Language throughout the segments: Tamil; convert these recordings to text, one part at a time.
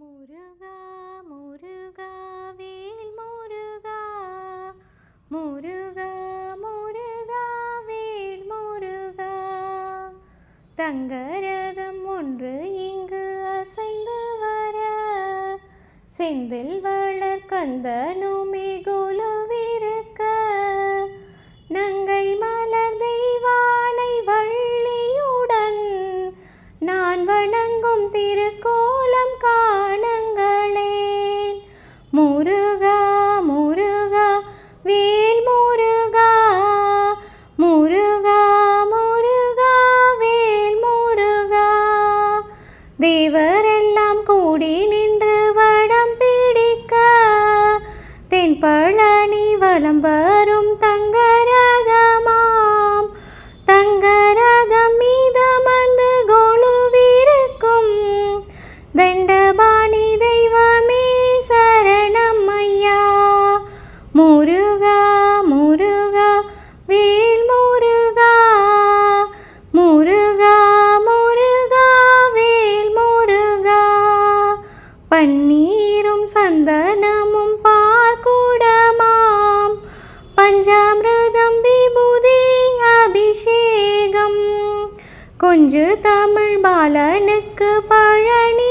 முருகா முருகா வேல் முருகா. முருகா முருகா வேல் முருகா. தங்கரதம் ஒன்று இங்கு அசைந்து வர. செந்தில் வளர் கந்தனுமே குழுவிருக்க நங்கை மலர் தெய்வானை வள்ளியுடன் நான் வண they were பன்னீரும் சந்தனமும் பார்க்கூடமாம் பஞ்சாமிரதம் விபூதி அபிஷேகம். கொஞ்சு தமிழ் பாலனுக்கு பழனி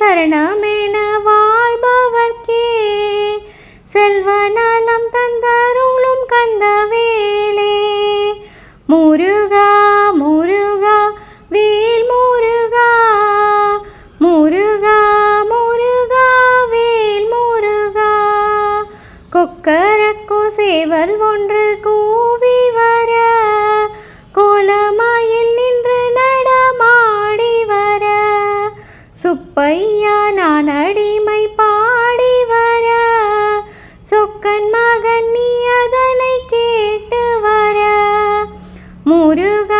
சரணமென வாழ்பவர்க்கே. செல்வ நலம் தந்தருளும் கந்தவேலே. முருகா முருகா வேல் முருகா. முருகா முருகா வேல் முருகா. கொக்கரக்கோ சேவல் ஒன்று கூவி வர. சுப்பையா நான் அடிமை பாடி வர. சொக்கன் மகன் நீ அதனை கேட்டு வர. முருகா